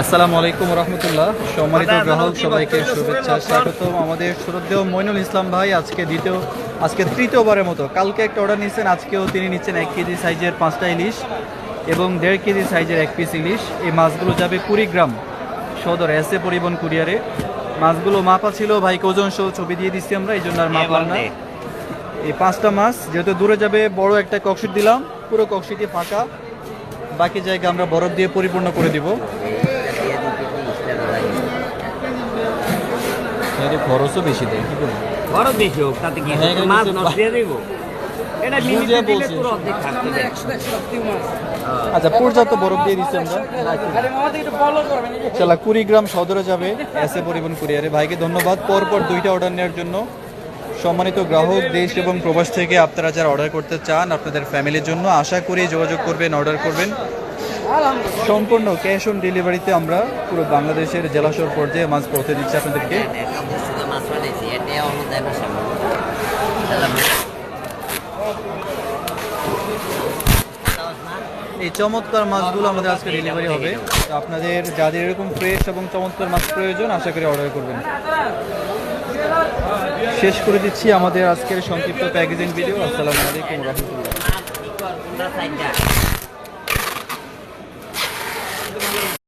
আসসালামু আলাইকুম রহমতুল্লাহ। সম্মানিত গ্রাহক সবাইকে শুভেচ্ছা স্বাগতম আমাদের শ্রদ্ধেয় মইনুল ইসলাম ভাই আজকে দ্বিতীয় আজকে তৃতীয়বারের মতো। কালকে একটা অর্ডার নিয়েছেন আজকেও তিনি নিচ্ছেন এক কেজি সাইজের পাঁচটা ইলিশ এবং দেড় কেজি সাইজের এক পিস ইলিশ। এই মাছগুলো যাবে কুড়িগ্রাম সদর এস এ পরিবহন কুরিয়ারে। মাছগুলো মাপা ছিল ভাই ওজন সহ ছবি দিয়ে দিচ্ছি আমরা এই জন্য আর মাপলাম না। এই পাঁচটা মাছ যেহেতু দূরে যাবে বড় একটা ককশিট দিলাম। পুরো ককশিটই ফাঁকা। বাকি জায়গা আমরা বরফ দিয়ে পরিপূর্ণ করে দিব। এর খরচও বেশি দেয় কি বলব বড় বেশি হোক তাতে কি হ্যাঁ, মাছ নষ্ট দিয়ে দেবো এটা বুঝিয়ে দিলে। তোর অর্ধেক থাকতে দেয় আচ্ছা পর্যাপ্ত বরফ দিয়ে দিচ্ছি আমরা। চালা কুড়িগ্রাম সদরে যাবে এস এ পরিবহন কুরিয়ারে। ভাইকে ধন্যবাদ। পরপর দুইটা অর্ডার নেওয়ার জন্য। সম্মানিত গ্রাহক দেশ এবং প্রবাস থেকে আপনারা যারা অর্ডার করতে চান আপনাদের ফ্যামিলির জন্য আশা করি যোগাযোগ করবেন অর্ডার করবেন। সম্পূর্ণ ক্যাশ অন ডেলিভারিতে আমরা পুরো বাংলাদেশের জেলাশহর পর্যায়ে মাছ পৌঁছে দিচ্ছি আপনাদেরকে। এই চমৎকার মাছগুলো আমাদের আজকে ডেলিভারি হবে। আপনাদের যাদের এরকম ফ্রেশ এবং চমৎকার মাছ প্রয়োজন, আশা করি অর্ডার করবেন। শেষ করে দিচ্ছি আমাদের আজকের সংক্ষিপ্ত প্যাকেজিং ভিডিও আসসালামু আলাইকুম রহমতুল্লাহ।